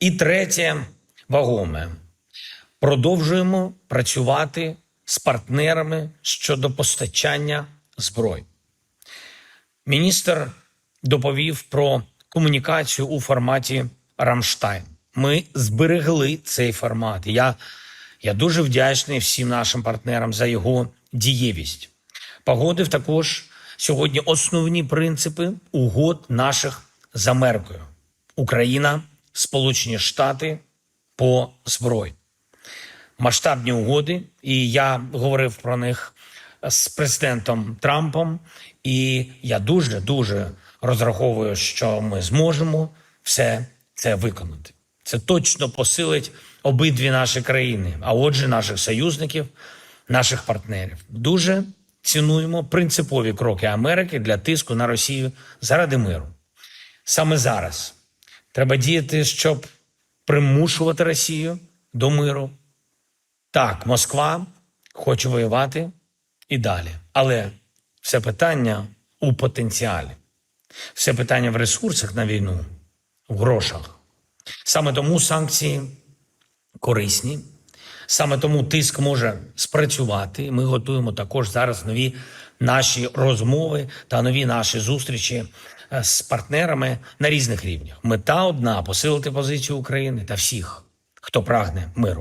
І третє вагоме. Продовжуємо працювати з партнерами щодо постачання зброї. Міністр доповів про комунікацію у форматі Рамштайн. Ми зберегли цей формат. Я, я дуже вдячний всім нашим партнерам за його дієвість. Погодив також сьогодні основні принципи угод наших з Америкою: Україна, Сполучені Штати по зброї масштабні угоди, і я говорив про них з президентом Трампом. І я дуже дуже розраховую, що ми зможемо все це виконати. Це точно посилить обидві наші країни, а отже, наших союзників, наших партнерів. Дуже цінуємо принципові кроки Америки для тиску на Росію заради миру. Саме зараз треба діяти, щоб примушувати Росію до миру. Так, Москва хоче воювати і далі. Але все питання у потенціалі, все питання в ресурсах на війну, в грошах. Саме тому санкції корисні, саме тому тиск може спрацювати. Ми готуємо також зараз нові наші розмови та нові наші зустрічі з партнерами на різних рівнях. Мета одна посилити позицію України та всіх, хто прагне миру.